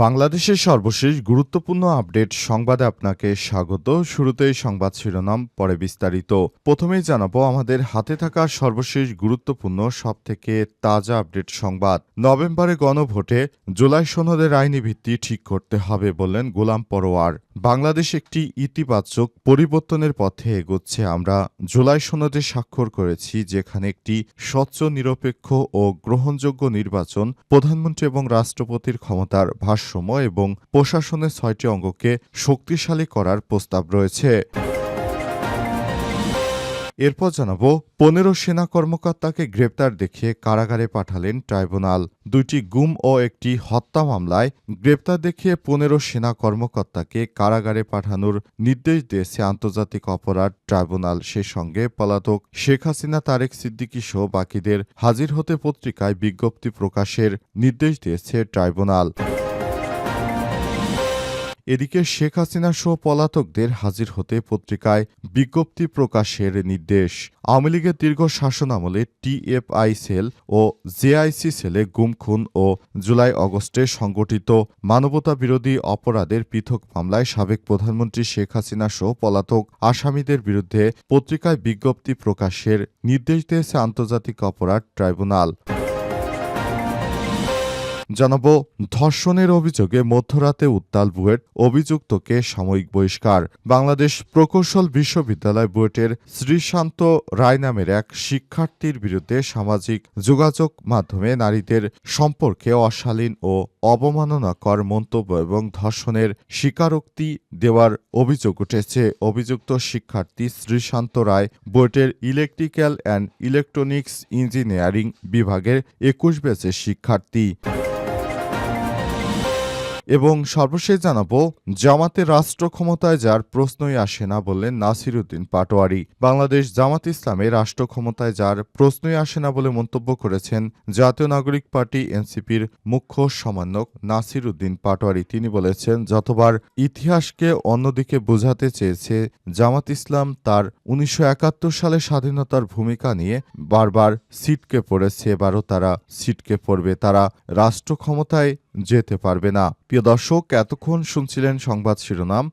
বাংলাদেশের সর্বশেষ গুরুত্বপূর্ণ আপডেট সংবাদে আপনাকে স্বাগত। শুরুতেই সংবাদ শিরোনাম, পরে বিস্তারিত। প্রথমেই জানাব, আমাদের হাতে থাকা সর্বশেষ গুরুত্বপূর্ণ, সবথেকে তাজা আপডেট সংবাদ। নভেম্বরে গণভোটে জুলাই সনদের আইনি ভিত্তি ঠিক করতে হবে বললেন গোলাম পরোয়ার। বাংলাদেশ একটি ইতিবাচক পরিবর্তনের পথে এগোচ্ছে। আমরা জুলাই সনদে স্বাক্ষর করেছি, যেখানে একটি স্বচ্ছ, নিরপেক্ষ ও গ্রহণযোগ্য নির্বাচন প্রধানমন্ত্রী এবং রাষ্ট্রপতির ক্ষমতার ভারসাম্য এবং প্রশাসনের ছয়টি অঙ্গকে শক্তিশালী করার প্রস্তাব রয়েছে। এরপর জানাব, পনেরো সেনা কর্মকর্তাকে গ্রেপ্তার দেখিয়ে কারাগারে পাঠালেন ট্রাইব্যুনাল। দুইটি গুম ও একটি হত্যা মামলায় গ্রেপ্তার দেখিয়ে পনেরো সেনা কর্মকর্তাকে কারাগারে পাঠানোর নির্দেশ দিয়েছে আন্তর্জাতিক অপরাধ ট্রাইব্যুনাল। সে সঙ্গে পলাতক শেখ হাসিনা, তারেক সিদ্দিকী সহ বাকিদের হাজির হতে পত্রিকায় বিজ্ঞপ্তি প্রকাশের নির্দেশ দিয়েছে ট্রাইব্যুনাল। এদিকে শেখ হাসিনা সহ পলাতকদের হাজির হতে পত্রিকায় বিজ্ঞপ্তি প্রকাশের নির্দেশ। আওয়ামী লীগের দীর্ঘ শাসনামলে টিএফআই সেল ও জেআইসি সেলে গুম, খুন ও জুলাই অগস্টে সংগঠিত মানবতা বিরোধী অপরাধের পৃথক মামলায় সাবেক প্রধানমন্ত্রী শেখ হাসিনা সহ পলাতক আসামিদের বিরুদ্ধে পত্রিকায় বিজ্ঞপ্তি প্রকাশের নির্দেশ দিয়েছে আন্তর্জাতিক অপরাধ ট্রাইব্যুনাল। জানাব, ধর্ষণের অভিযোগে মধ্যরাতে উত্তাল বুয়েট অভিযুক্তকে সাময়িক বহিষ্কার। বাংলাদেশ প্রকৌশল বিশ্ববিদ্যালয় বুয়েটের শ্রীশান্ত রায় নামের এক শিক্ষার্থীর বিরুদ্ধে সামাজিক যোগাযোগ মাধ্যমে নারীদের সম্পর্কে অশালীন ও অবমাননাকর মন্তব্য এবং ধর্ষণের স্বীকারোক্তি দেওয়ার অভিযোগ উঠেছে। অভিযুক্ত শিক্ষার্থী শ্রীশান্ত রায় বুয়েটের ইলেকট্রিক্যাল অ্যান্ড ইলেকট্রনিক্স ইঞ্জিনিয়ারিং বিভাগের একুশ ব্যাচের শিক্ষার্থী। এবং সর্বশেষ জানাব জামাতে রাষ্ট্র ক্ষমতায় যার প্রশ্নই আসে না বললেন নাসির উদ্দিন পাটোয়ারি। বাংলাদেশ জামাত ইসলামে রাষ্ট্র ক্ষমতায় যার প্রশ্নই আসে না বলে মন্তব্য করেছেন জাতীয় নাগরিক পার্টি এনসিপির মুখ্য সমন্বয়ক নাসির উদ্দিন পাটোয়ারি। তিনি বলেছেন, যতবার ইতিহাসকে অন্যদিকে বোঝাতে চেয়েছে, জামাত ইসলাম তার উনিশশো একাত্তর সালে স্বাধীনতার ভূমিকা নিয়ে বারবার সিটকে পড়েছে। এবারও তারা সিটকে পড়বে। তারা রাষ্ট্র ক্ষমতায় যেতে পারবে না। প্রিয় দর্শক এতক্ষণ শুনছিলেন সংবাদ শিরোনাম।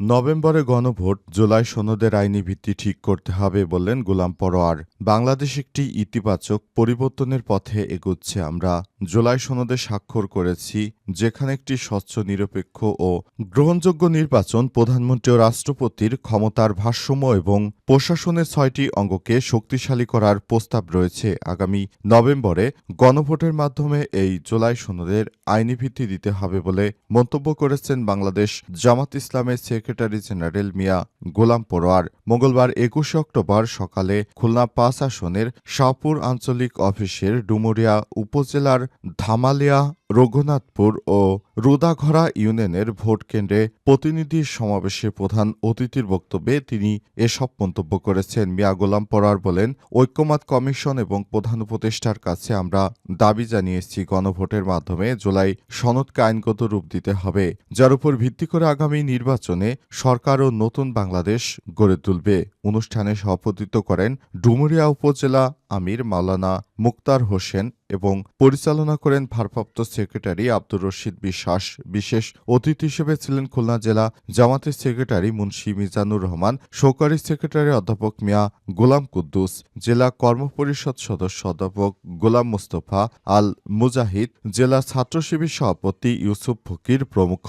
নভেম্বরে গণভোট, জুলাই সনদের আইনি ভিত্তি ঠিক করতে হবে বললেন গোলাম পরোয়ার। বাংলাদেশ একটি ইতিবাচক পরিবর্তনের পথে এগুচ্ছে আমরা। জুলাই সনদে স্বাক্ষর করেছি, যেখানে একটি স্বচ্ছ, নিরপেক্ষ ও গ্রহণযোগ্য নির্বাচন প্রধানমন্ত্রী ও রাষ্ট্রপতির ক্ষমতার ভারসাম্য এবং প্রশাসনের ছয়টি অঙ্গকে শক্তিশালী করার প্রস্তাব রয়েছে। আগামী নভেম্বরে গণভোটের মাধ্যমে এই জুলাই সনদের আইনি ভিত্তি দিতে হবে বলে মন্তব্য করেছেন বাংলাদেশ জামাত ইসলামের সেক্রেটারি জেনারেল মিয়া গোলাম পরোয়ার। মঙ্গলবার একুশে অক্টোবর সকালে খুলনা পাঁচ আসনের শাহপুর আঞ্চলিক অফিসের ডুমুরিয়া উপজেলার धामालिया রঘুনাথপুর ও রুদাঘরা ইউনিয়নের ভোট কেন্দ্রে প্রতিনিধি সমাবেশে প্রধান অতিথির বক্তব্যে তিনি এসব মন্তব্য করেছেন। মিয়া গোলাম পরার বলেন, ঐক্যমত কমিশন এবং প্রধান উপদেষ্টার কাছে আমরা দাবি জানিয়েছি, গণভোটের মাধ্যমে জুলাই সনদকে আইনগত রূপ দিতে হবে। যার উপর ভিত্তি করে আগামী নির্বাচনে সরকার ও নতুন বাংলাদেশ গড়ে তুলবে। অনুষ্ঠানে সভাপতিত্ব করেন ডুমুরিয়া উপজেলা আমির মাওলানা মুক্তার হোসেন এবং পরিচালনা করেন ভারপ্রাপ্ত সেক্রেটারি আব্দুর রশিদ বিশ্বাস। বিশেষ অতিথি হিসেবে ছিলেন খুলনা জেলা জামাতের সেক্রেটারি মুন্সি মিজানুর রহমান, সহকারী সেক্রেটারি অধ্যাপক মিয়া গোলাম কুদ্দুস, জেলা কর্মপরিষদ সদস্য অধ্যাপক গোলাম মুস্তফা আল মুজাহিদ, জেলা ছাত্র সভাপতি ইউসুফ ফকির প্রমুখ।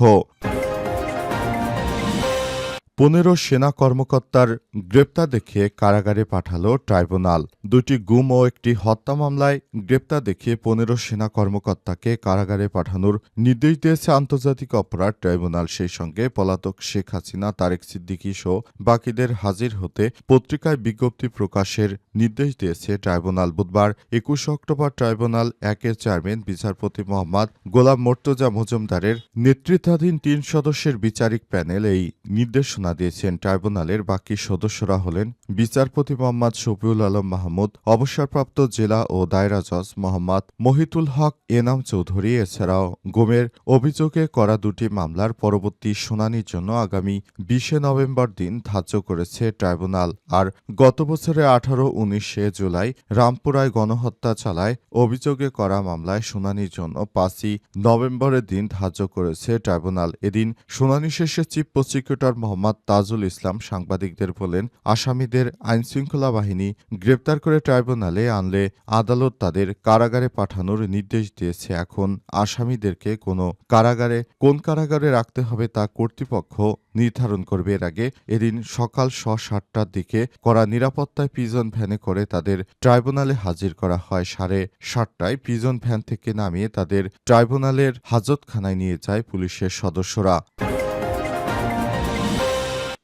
পনেরো সেনা কর্মকর্তার গ্রেপ্তার দেখিয়ে কারাগারে পাঠালো ট্রাইব্যুনাল। দুটি গুম ও একটি হত্যা মামলায় গ্রেপ্তার দেখিয়ে পনেরো সেনা কর্মকর্তাকে কারাগারে পাঠানোর নির্দেশ দিয়েছে আন্তর্জাতিক অপরাধ ট্রাইব্যুনাল। সেই সঙ্গে পলাতক শেখ হাসিনা, তারেক সিদ্দিকী সহ বাকিদের হাজির হতে পত্রিকায় বিজ্ঞপ্তি প্রকাশের নির্দেশ দিয়েছে ট্রাইব্যুনাল। বুধবার একুশে অক্টোবর ট্রাইব্যুনাল একের চেয়ারম্যান, বিচারপতি মোহাম্মদ গোলাম মোর্তজা মজুমদারের নেতৃত্বাধীন তিন সদস্যের বিচারিক প্যানেল এই নির্দেশনা দিয়েছেন ট্রাইব্যুনালের বাকি সদস্যরা হলেন বিচারপতি মোহাম্মদ শফিউল আলম মাহমুদ, অবসরপ্রাপ্ত জেলা ও দায়রা জজ মোহাম্মদ মহিতুল হক এনাম চৌধুরী, এছাড়াও গোমের অভিযোগে করা দুটি মামলার পরবর্তী শুনানির জন্য আগামী বিশে নভেম্বর দিন ধার্য করেছে ট্রাইব্যুনাল। আর গত বছরে আঠারো, উনিশে জুলাই রামপুরায় গণহত্যা চালায় অভিযোগে করা মামলায় শুনানির জন্য পাঁচই নভেম্বরের দিন ধার্য করেছে ট্রাইব্যুনাল। এদিন শুনানি শেষে চিফ প্রসিকিউটর মোহাম্মদ তাজুল ইসলাম সাংবাদিকদের বলেন, আসামিদের আইনশৃঙ্খলা বাহিনী গ্রেপ্তার করে ট্রাইব্যুনালে আনলে আদালত তাদের কারাগারে পাঠানোর নির্দেশ দিয়েছে। এখন আসামিদেরকে কোনো কারাগারে, কোন কারাগারে রাখতে হবে তা কর্তৃপক্ষ নির্ধারণ করবে। এর আগে এদিন সকাল স সাতটার দিকে করা নিরাপত্তায় পিজন ভ্যানে করে তাদের ট্রাইব্যুনালে হাজির করা হয়। সাড়ে সাতটায় পিজন ভ্যান থেকে নামিয়ে তাদের ট্রাইব্যুনালের হাজতখানায় নিয়ে যায় পুলিশের সদস্যরা।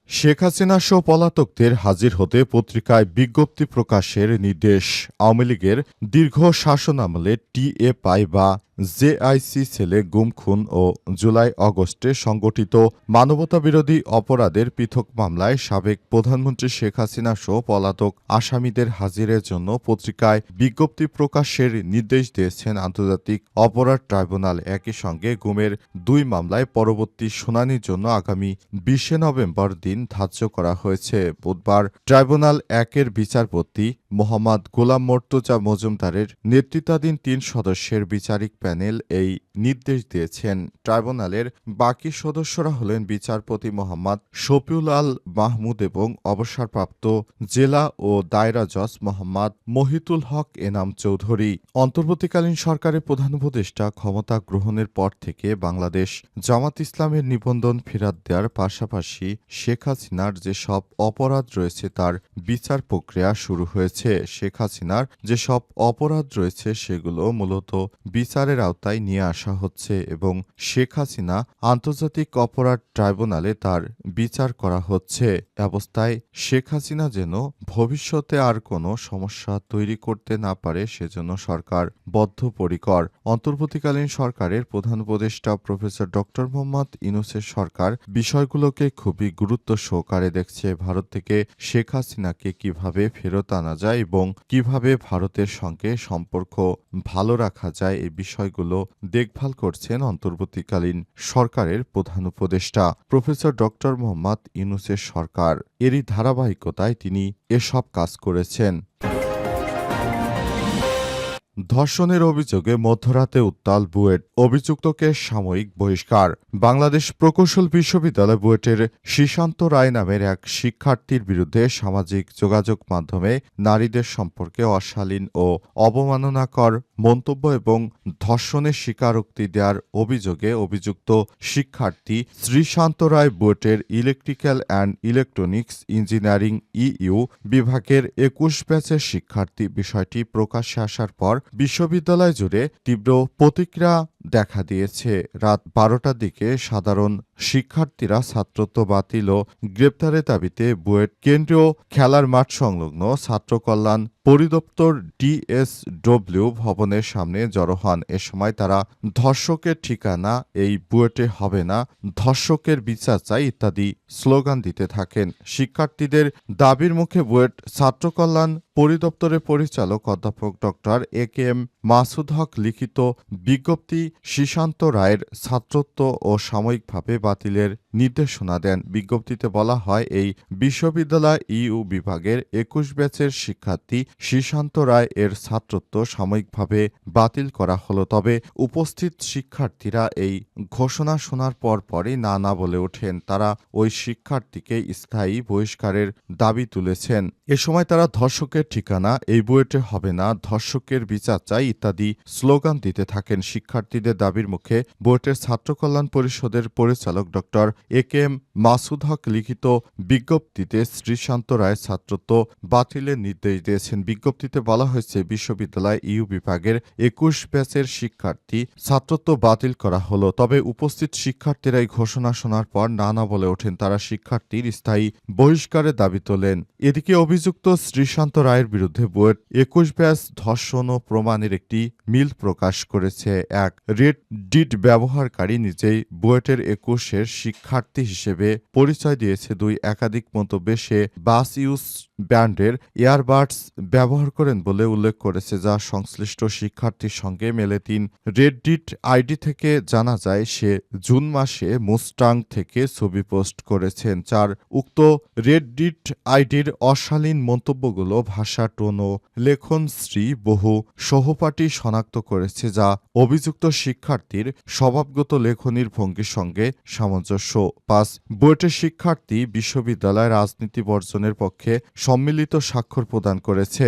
শেখ হাসিনা সহ পলাতকদের হাজির হতে পত্রিকায় বিজ্ঞপ্তি প্রকাশের নির্দেশ। আওয়ামী লীগের দীর্ঘ শাসনামলে আমলে টিএ বা জেআইসি সেলে গুম, খুন ও জুলাই অগস্টে সংগঠিত মানবতাবিরোধী অপরাধের পৃথক মামলায় সাবেক প্রধানমন্ত্রী শেখ হাসিনা সহ পলাতক আসামিদের হাজিরের জন্য পত্রিকায় বিজ্ঞপ্তি প্রকাশের নির্দেশ দিয়েছেন আন্তর্জাতিক অপরাধ ট্রাইব্যুনাল। একই সঙ্গে গুমের দুই মামলায় পরবর্তী শুনানির জন্য আগামী বিশে নভেম্বর দিন ধার্য করা হয়েছে। বুধবার ট্রাইব্যুনাল একের বিচারপতি মোহাম্মদ গোলাম মর্তুজা মজুমদারের নেতৃত্বাধীন তিন সদস্যের বিচারিক প্যানেল এই নির্দেশ দিয়েছেন। ট্রাইব্যুনালের বাকি সদস্যরা হলেন বিচারপতি মোহাম্মদ শফিউল আল মাহমুদ এবং অবসরপ্রাপ্ত জেলা ও দায়রা জজ মোহাম্মদ মহিতুল হক এনাম চৌধুরী। অন্তর্বর্তীকালীন সরকারের প্রধান উপদেষ্টা ক্ষমতা গ্রহণের পর থেকে বাংলাদেশ জামাত ইসলামের নিবন্ধন ফেরত দেওয়ার পাশাপাশি শেখ হাসিনার যেসব অপরাধ রয়েছে তার বিচার প্রক্রিয়া শুরু হয়েছে। শেখ হাসিনার যেসব অপরাধ রয়েছে সেগুলো মূলত বিচারের আওতায় নিয়ে আসা হচ্ছে এবং শেখ হাসিনা আন্তর্জাতিক অপরাধ ট্রাইব্যুনালে তার বিচার করা হচ্ছে। অবস্থায় শেখ হাসিনা যেন ভবিষ্যতে আর কোনো সমস্যা তৈরি করতে না পারে, সেজন্য সরকার বদ্ধপরিকর। অন্তর্বর্তীকালীন সরকারের প্রধান উপদেষ্টা প্রফেসর ডক্টর মোহাম্মদ ইনুসের সরকার বিষয়গুলোকে খুবই গুরুত্ব সহকারে দেখছে। ভারত থেকে শেখ হাসিনাকে কীভাবে ফেরত আনা যায় এবং কীভাবে ভারতের সঙ্গে সম্পর্ক ভালো রাখা যায়, এই বিষয়গুলো দেখভাল করছেন অন্তর্বর্তীকালীন সরকারের প্রধান উপদেষ্টা, প্রফেসর ডক্টর মোহাম্মদ ইউনুসের সরকার। এরই ধারাবাহিকতায় তিনি এসব কাজ করেছেন। ধর্ষণের অভিযোগে মধ্যরাতে উত্তাল বুয়েট অভিযুক্তকে সাময়িক বহিষ্কার। বাংলাদেশ প্রকৌশল বিশ্ববিদ্যালয় বুয়েটের শীশান্ত রায় নামের এক শিক্ষার্থীর বিরুদ্ধে সামাজিক যোগাযোগ মাধ্যমে নারীদের সম্পর্কে অশালীন ও অবমাননাকর মন্তব্য এবং ধর্ষণের স্বীকারোক্তি দেওয়ার অভিযোগে অভিযুক্ত শিক্ষার্থী শ্রীশান্ত রায় বুয়েটের electrical and electronics engineering EEE বিভাগের একুশ ব্যাচের শিক্ষার্থী বিষয়টি প্রকাশ্যে আসার পর বিশ্ববিদ্যালয় জুড়ে তীব্র প্রতিক্রিয়া দেখা দিয়েছে। রাত বারোটার দিকে সাধারণ শিক্ষার্থীরা ছাত্রত্ব বাতিল ও গ্রেপ্তারের দাবিতে বুয়েট কেন্দ্রীয় খেলার মাঠ সংলগ্ন ছাত্র কল্যাণ পরিদপ্তর ডিএসডব্লিউ ভবনের সামনে জড়ো হন। এ সময় তারা, ধর্ষকের ঠিকানা এই বুয়েটে হবে না, ধর্ষকের বিচার চাই ইত্যাদি স্লোগান দিতে থাকেন। শিক্ষার্থীদের দাবির মুখে বুয়েট ছাত্র কল্যাণ পরিদপ্তরের পরিচালক অধ্যাপক doctor A K M Masud Haque লিখিত বিজ্ঞপ্তি শীশান্ত রায়ের ছাত্রত্ব ও সাময়িকভাবে বাতিলের নির্দেশনা দেন। বিজ্ঞপ্তিতে বলা হয়, এই বিশ্ববিদ্যালয় ইউ বিভাগের একুশ ব্যাচের শিক্ষার্থী শীশান্ত রায় এর ছাত্রত্ব সাময়িকভাবে বাতিল করা হলো। তবে উপস্থিত শিক্ষার্থীরা এই ঘোষণা শোনার পর পরই না না বলে ওঠেন। তারা ওই শিক্ষার্থীকে স্থায়ী বহিষ্কারের দাবি তুলেছেন। এ সময় তারা ধর্ষকের ঠিকানা, এই বুয়েটে হবে না, ধর্ষকের বিচার চাই ইত্যাদি স্লোগান দিতে থাকেন। শিক্ষার্থীদের শিক্ষার্থীদের দাবির মুখে বুয়েটের ছাত্র কল্যাণ পরিষদের পরিচালক doctor A K M Masud Haque লিখিত বিজ্ঞপ্তিতে শ্রীশান্ত রায় ছাত্রত্ব বাতিলের নির্দেশ দিয়েছেন। বিজ্ঞপ্তিতে বলা হয়েছে, বিশ্ববিদ্যালয় ইউ বিভাগের একুশ ব্যাচের শিক্ষার্থী ছাত্রত্ব বাতিল করা হলো। তবে উপস্থিত শিক্ষার্থীরা এই ঘোষণা শোনার পর নানা বলে ওঠেন, তারা শিক্ষার্থীর স্থায়ী বহিষ্কারের দাবি তোলেন। এদিকে অভিযুক্ত শ্রীশান্ত রায়ের বিরুদ্ধে বুয়েট একুশ ব্যাচ ধর্ষণ ও প্রমাণের একটি মিল প্রকাশ করেছে। এক রেড ডিট ব্যবহারকারী নিজেই বুয়েটের একুশের শিক্ষার্থী হিসেবে পরিচয় দিয়েছে দুই একাধিক মন্তব্যে। সে বাস ইউজ ব্যান্ডের এয়ারবাডস ব্যবহার করেন বলে উল্লেখ করেছে, যা সংশ্লিষ্ট শিক্ষার্থীর সঙ্গে মেলে তিন রেডডিট আইডি থেকে জানা যায়, সে জুন মাসে মুস্টাং থেকে ছবি পোস্ট করেছেন চার উক্ত রেডডিট আইডির অশালীন মন্তব্যগুলো, ভাষা, টোন ও লেখনশ্রী বহু সহপাঠী শনাক্ত করেছে, যা অভিযুক্ত শিক্ষার্থীর স্বভাবগত লেখনির ভঙ্গির সঙ্গে সামঞ্জস্য। পাঁচ, বুয়েটের শিক্ষার্থী বিশ্ববিদ্যালয় রাজনীতি বর্জনের পক্ষে সম্মিলিত স্বাক্ষর প্রদান করেছে।